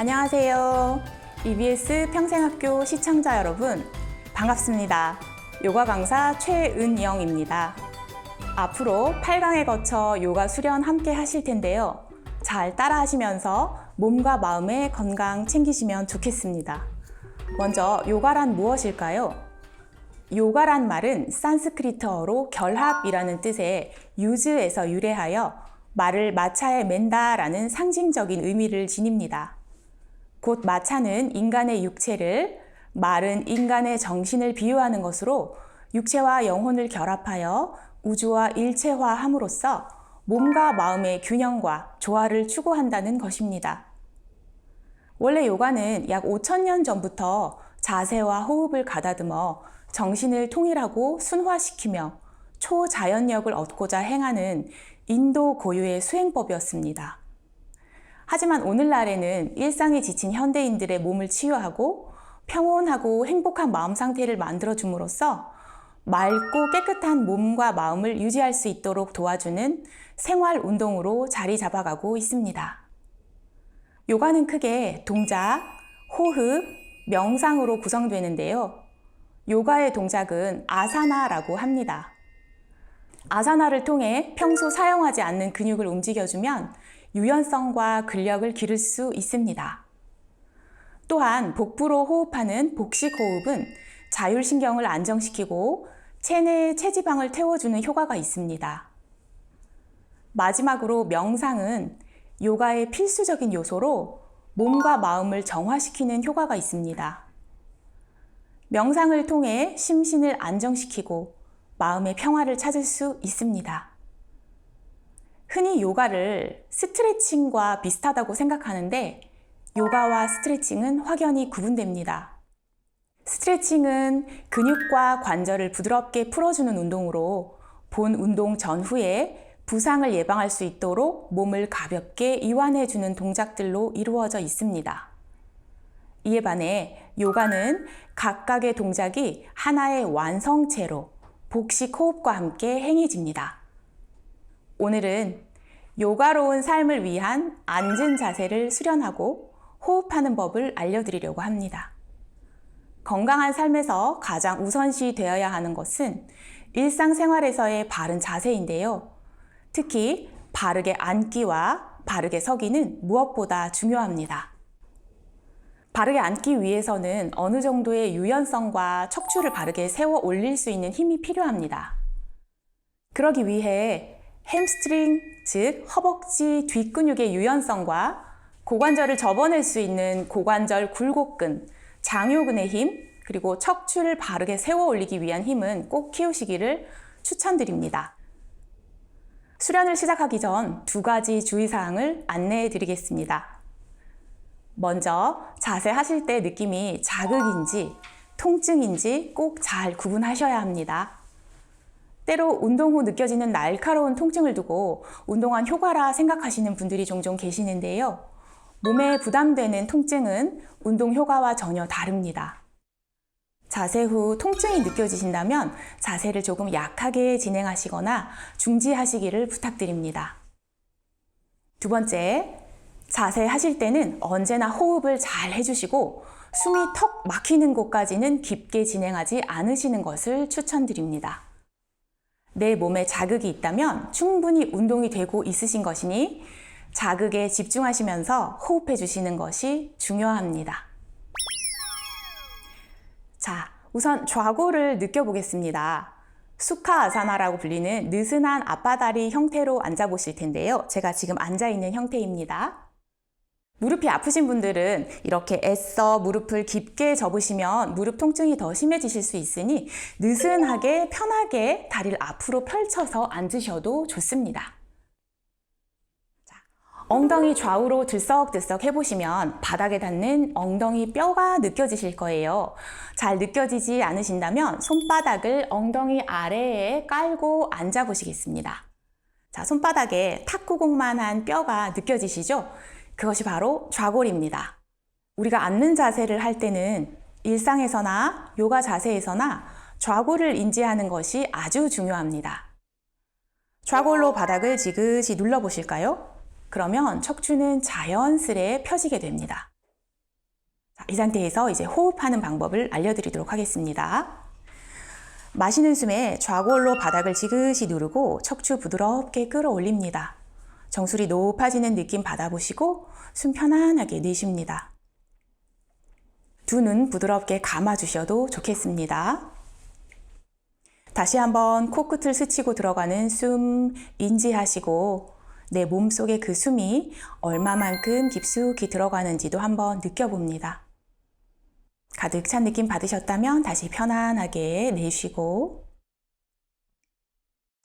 안녕하세요. EBS 평생학교 시청자 여러분, 반갑습니다. 요가 강사 최은영입니다. 앞으로 8강에 거쳐 요가 수련 함께 하실 텐데요. 잘 따라 하시면서 몸과 마음의 건강 챙기시면 좋겠습니다. 먼저 요가란 무엇일까요? 요가란 말은 산스크리트어로 결합이라는 뜻의 유즈에서 유래하여 말을 마차에 맨다라는 상징적인 의미를 지닙니다. 곧 마차는 인간의 육체를, 말은 인간의 정신을 비유하는 것으로 육체와 영혼을 결합하여 우주와 일체화함으로써 몸과 마음의 균형과 조화를 추구한다는 것입니다. 원래 요가는 약 5천년 전부터 자세와 호흡을 가다듬어 정신을 통일하고 순화시키며 초자연력을 얻고자 행하는 인도 고유의 수행법이었습니다. 하지만 오늘날에는 일상에 지친 현대인들의 몸을 치유하고 평온하고 행복한 마음 상태를 만들어 줌으로써 맑고 깨끗한 몸과 마음을 유지할 수 있도록 도와주는 생활 운동으로 자리 잡아가고 있습니다. 요가는 크게 동작, 호흡, 명상으로 구성되는데요. 요가의 동작은 아사나라고 합니다. 아사나를 통해 평소 사용하지 않는 근육을 움직여주면 유연성과 근력을 기를 수 있습니다. 또한 복부로 호흡하는 복식 호흡은 자율신경을 안정시키고 체내의 체지방을 태워주는 효과가 있습니다. 마지막으로 명상은 요가의 필수적인 요소로 몸과 마음을 정화시키는 효과가 있습니다. 명상을 통해 심신을 안정시키고 마음의 평화를 찾을 수 있습니다. 흔히 요가를 스트레칭과 비슷하다고 생각하는데 요가와 스트레칭은 확연히 구분됩니다. 스트레칭은 근육과 관절을 부드럽게 풀어주는 운동으로 본 운동 전후에 부상을 예방할 수 있도록 몸을 가볍게 이완해주는 동작들로 이루어져 있습니다. 이에 반해 요가는 각각의 동작이 하나의 완성체로 복식 호흡과 함께 행해집니다. 오늘은 요가로운 삶을 위한 앉은 자세를 수련하고 호흡하는 법을 알려드리려고 합니다. 건강한 삶에서 가장 우선시 되어야 하는 것은 일상생활에서의 바른 자세인데요. 특히 바르게 앉기와 바르게 서기는 무엇보다 중요합니다. 바르게 앉기 위해서는 어느 정도의 유연성과 척추를 바르게 세워 올릴 수 있는 힘이 필요합니다. 그러기 위해 햄스트링, 즉 허벅지 뒷근육의 유연성과 고관절을 접어낼 수 있는 고관절 굴곡근, 장요근의 힘, 그리고 척추를 바르게 세워 올리기 위한 힘은 꼭 키우시기를 추천드립니다. 수련을 시작하기 전 두 가지 주의사항을 안내해 드리겠습니다. 먼저 자세 하실 때 느낌이 자극인지 통증인지 꼭 잘 구분하셔야 합니다. 때로 운동 후 느껴지는 날카로운 통증을 두고 운동한 효과라 생각하시는 분들이 종종 계시는데요. 몸에 부담되는 통증은 운동 효과와 전혀 다릅니다. 자세 후 통증이 느껴지신다면 자세를 조금 약하게 진행하시거나 중지하시기를 부탁드립니다. 두 번째, 자세 하실 때는 언제나 호흡을 잘 해주시고 숨이 턱 막히는 곳까지는 깊게 진행하지 않으시는 것을 추천드립니다. 내 몸에 자극이 있다면 충분히 운동이 되고 있으신 것이니 자극에 집중하시면서 호흡해 주시는 것이 중요합니다. 자, 우선 좌골을 느껴보겠습니다. 수카 아사나라고 불리는 느슨한 앞바다리 형태로 앉아 보실 텐데요. 제가 지금 앉아 있는 형태입니다. 무릎이 아프신 분들은 이렇게 애써 무릎을 깊게 접으시면 무릎 통증이 더 심해지실 수 있으니 느슨하게 편하게 다리를 앞으로 펼쳐서 앉으셔도 좋습니다. 자, 엉덩이 좌우로 들썩들썩 해보시면 바닥에 닿는 엉덩이 뼈가 느껴지실 거예요. 잘 느껴지지 않으신다면 손바닥을 엉덩이 아래에 깔고 앉아보시겠습니다. 자, 손바닥에 탁구공만한 뼈가 느껴지시죠? 그것이 바로 좌골입니다. 우리가 앉는 자세를 할 때는 일상에서나 요가 자세에서나 좌골을 인지하는 것이 아주 중요합니다. 좌골로 바닥을 지그시 눌러보실까요? 그러면 척추는 자연스레 펴지게 됩니다. 자, 이 상태에서 이제 호흡하는 방법을 알려드리도록 하겠습니다. 마시는 숨에 좌골로 바닥을 지그시 누르고 척추 부드럽게 끌어올립니다. 정수리 높아지는 느낌 받아보시고 숨 편안하게 내쉽니다. 두 눈 부드럽게 감아주셔도 좋겠습니다. 다시 한번 코끝을 스치고 들어가는 숨 인지하시고 내 몸속에 그 숨이 얼마만큼 깊숙이 들어가는지도 한번 느껴봅니다. 가득 찬 느낌 받으셨다면 다시 편안하게 내쉬고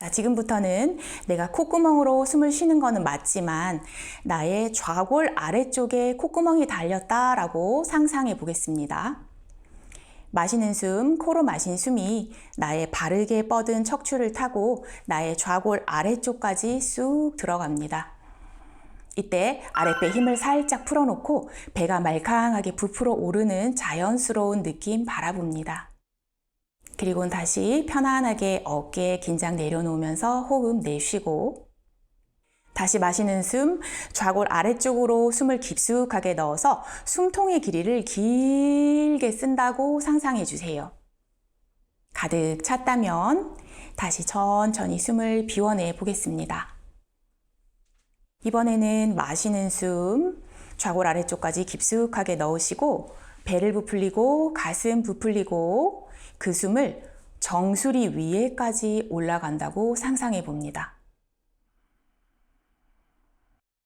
자, 지금부터는 내가 콧구멍으로 숨을 쉬는 거는 맞지만 나의 좌골 아래쪽에 콧구멍이 달렸다라고 상상해 보겠습니다. 마시는 숨, 코로 마신 숨이 나의 바르게 뻗은 척추를 타고 나의 좌골 아래쪽까지 쑥 들어갑니다. 이때 아랫배 힘을 살짝 풀어놓고 배가 말캉하게 부풀어 오르는 자연스러운 느낌 바라봅니다. 그리고는 다시 편안하게 어깨 긴장 내려놓으면서 호흡 내쉬고 다시 마시는 숨, 좌골 아래쪽으로 숨을 깊숙하게 넣어서 숨통의 길이를 길게 쓴다고 상상해 주세요. 가득 찼다면 다시 천천히 숨을 비워내 보겠습니다. 이번에는 마시는 숨, 좌골 아래쪽까지 깊숙하게 넣으시고 배를 부풀리고 가슴 부풀리고 그 숨을 정수리 위에까지 올라간다고 상상해 봅니다.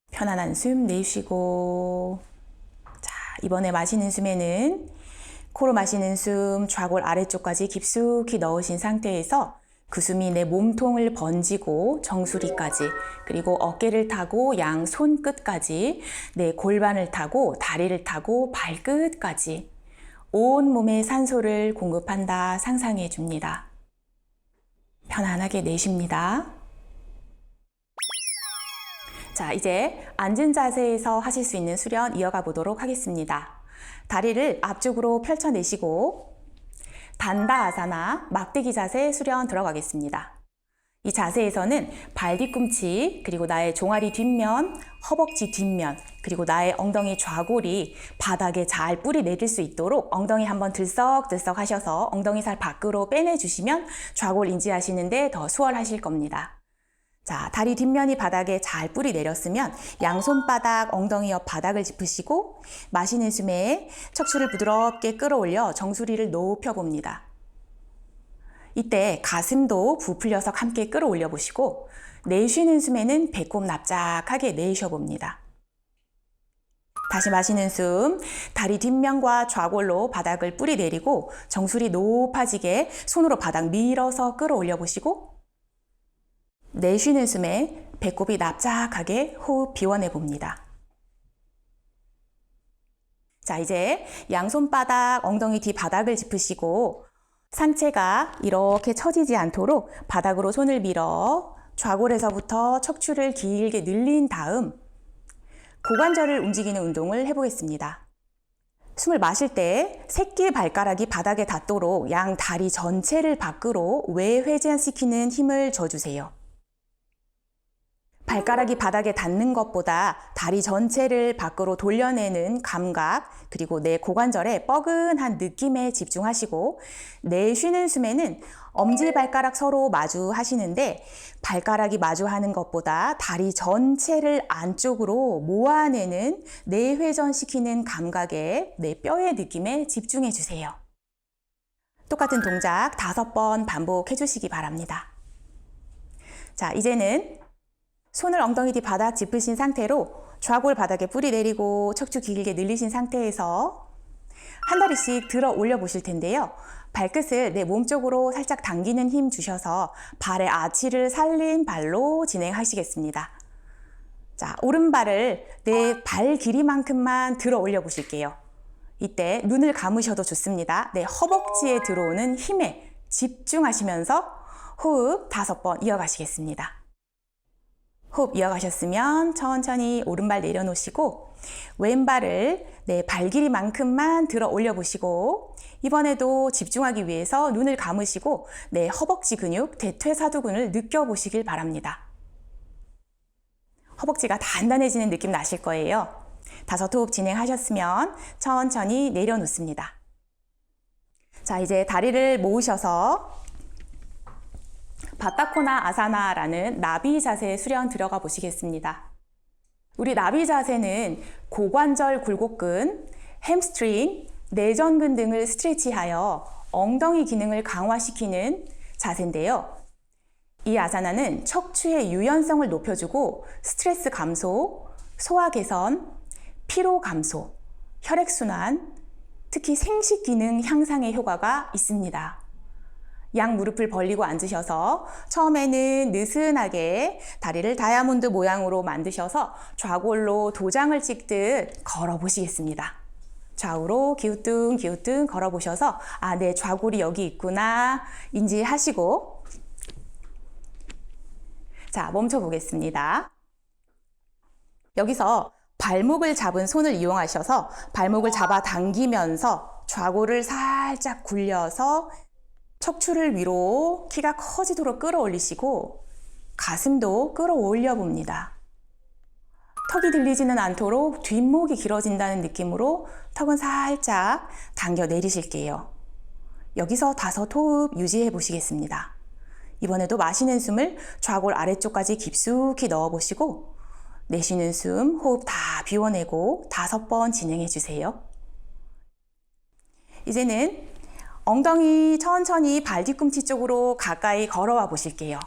편안한 숨 내쉬고 자, 이번에 마시는 숨에는 코로 마시는 숨 좌골 아래쪽까지 깊숙이 넣으신 상태에서 그 숨이 내 몸통을 번지고 정수리까지 그리고 어깨를 타고 양 손끝까지 내 골반을 타고 다리를 타고 발끝까지 온 몸에 산소를 공급한다 상상해 줍니다. 편안하게 내쉽니다. 자, 이제 앉은 자세에서 하실 수 있는 수련 이어가 보도록 하겠습니다. 다리를 앞쪽으로 펼쳐내시고 단다 아사나 막대기 자세 수련 들어가겠습니다. 이 자세에서는 발 뒤꿈치, 그리고 나의 종아리 뒷면, 허벅지 뒷면, 그리고 나의 엉덩이 좌골이 바닥에 잘 뿌리 내릴 수 있도록 엉덩이 한번 들썩들썩 하셔서 엉덩이 살 밖으로 빼내주시면 좌골 인지하시는데 더 수월하실 겁니다. 자, 다리 뒷면이 바닥에 잘 뿌리 내렸으면 양손바닥, 엉덩이 옆 바닥을 짚으시고 마시는 숨에 척추를 부드럽게 끌어올려 정수리를 높여 봅니다. 이때 가슴도 부풀려서 함께 끌어올려 보시고 내쉬는 숨에는 배꼽 납작하게 내쉬어 봅니다. 다시 마시는 숨, 다리 뒷면과 좌골로 바닥을 뿌리 내리고 정수리 높아지게 손으로 바닥 밀어서 끌어올려 보시고 내쉬는 숨에 배꼽이 납작하게 호흡 비워내 봅니다. 자, 이제 양손바닥, 엉덩이 뒤 바닥을 짚으시고 상체가 이렇게 처지지 않도록 바닥으로 손을 밀어 좌골에서부터 척추를 길게 늘린 다음 고관절을 움직이는 운동을 해보겠습니다. 숨을 마실 때 새끼 발가락이 바닥에 닿도록 양 다리 전체를 밖으로 외회전시키는 힘을 줘주세요. 발가락이 바닥에 닿는 것보다 다리 전체를 밖으로 돌려내는 감각, 그리고 내 고관절에 뻐근한 느낌에 집중하시고, 내 쉬는 숨에는 엄지발가락 서로 마주 하시는데, 발가락이 마주하는 것보다 다리 전체를 안쪽으로 모아내는 내회전시키는 감각에 내 뼈의 느낌에 집중해 주세요. 똑같은 동작 다섯 번 반복해 주시기 바랍니다. 자, 이제는 손을 엉덩이 뒤 바닥 짚으신 상태로 좌골 바닥에 뿌리 내리고 척추 길게 늘리신 상태에서 한 다리씩 들어 올려 보실 텐데요. 발끝을 내 몸 쪽으로 살짝 당기는 힘 주셔서 발의 아치를 살린 발로 진행하시겠습니다. 자, 오른발을 내 발 길이만큼만 들어 올려 보실게요. 이때 눈을 감으셔도 좋습니다. 내 허벅지에 들어오는 힘에 집중하시면서 호흡 다섯 번 이어가시겠습니다. 호흡 이어가셨으면 천천히 오른발 내려놓으시고 왼발을 내발 길이만큼만 들어 올려 보시고 이번에도 집중하기 위해서 눈을 감으시고 내 허벅지 근육 대퇴사두근을 느껴 보시길 바랍니다. 허벅지가 단단해지는 느낌 나실 거예요. 다섯 호흡 진행하셨으면 천천히 내려놓습니다. 자, 이제 다리를 모으셔서 바타코나 아사나라는 나비 자세 수련 들어가 보시겠습니다. 우리 나비 자세는 고관절 굴곡근, 햄스트링, 내전근 등을 스트레치하여 엉덩이 기능을 강화시키는 자세인데요. 이 아사나는 척추의 유연성을 높여주고 스트레스 감소, 소화 개선, 피로 감소, 혈액순환, 특히 생식 기능 향상의 효과가 있습니다. 양 무릎을 벌리고 앉으셔서 처음에는 느슨하게 다리를 다이아몬드 모양으로 만드셔서 좌골로 도장을 찍듯 걸어 보시겠습니다. 좌우로 기우뚱 기우뚱 걸어 보셔서 아, 내 좌골이 여기 있구나 인지하시고 자, 멈춰 보겠습니다. 여기서 발목을 잡은 손을 이용하셔서 발목을 잡아 당기면서 좌골을 살짝 굴려서 척추를 위로 키가 커지도록 끌어올리시고 가슴도 끌어올려 봅니다. 턱이 들리지는 않도록 뒷목이 길어진다는 느낌으로 턱은 살짝 당겨 내리실게요. 여기서 다섯 호흡 유지해 보시겠습니다. 이번에도 마시는 숨을 좌골 아래쪽까지 깊숙이 넣어 보시고 내쉬는 숨 호흡 다 비워내고 다섯 번 진행해 주세요. 이제는 엉덩이 천천히 발 뒤꿈치 쪽으로 가까이 걸어와 보실게요.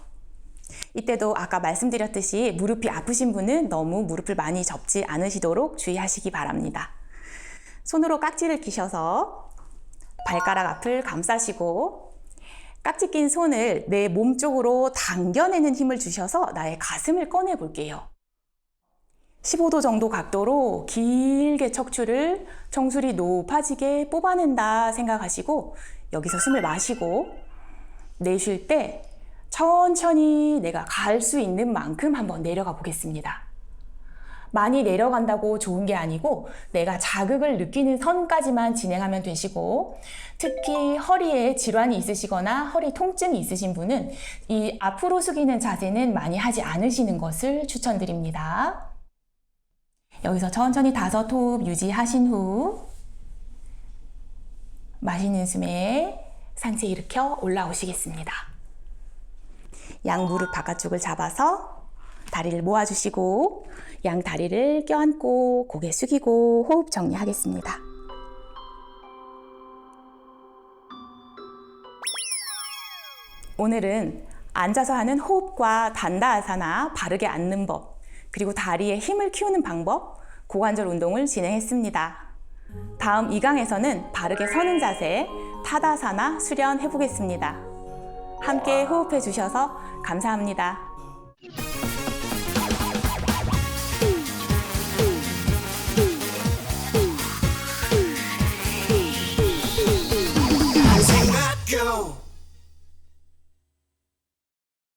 이때도 아까 말씀드렸듯이 무릎이 아프신 분은 너무 무릎을 많이 접지 않으시도록 주의하시기 바랍니다. 손으로 깍지를 끼셔서 발가락 앞을 감싸시고 깍지 낀 손을 내 몸 쪽으로 당겨내는 힘을 주셔서 나의 가슴을 꺼내 볼게요. 15도 정도 각도로 길게 척추를 정수리 높아지게 뽑아낸다 생각하시고 여기서 숨을 마시고 내쉴 때 천천히 내가 갈 수 있는 만큼 한번 내려가 보겠습니다. 많이 내려간다고 좋은 게 아니고 내가 자극을 느끼는 선까지만 진행하면 되시고 특히 허리에 질환이 있으시거나 허리 통증이 있으신 분은 이 앞으로 숙이는 자세는 많이 하지 않으시는 것을 추천드립니다. 여기서 천천히 다섯 호흡 유지하신 후 마시는 숨에 상체 일으켜 올라오시겠습니다. 양 무릎 바깥쪽을 잡아서 다리를 모아주시고 양 다리를 껴안고 고개 숙이고 호흡 정리하겠습니다. 오늘은 앉아서 하는 호흡과 단다 아사나 바르게 앉는 법 그리고 다리에 힘을 키우는 방법, 고관절 운동을 진행했습니다. 다음 이 강에서는 바르게 서는 자세, 타다사나 수련해 보겠습니다. 함께 호흡해 주셔서 감사합니다. go.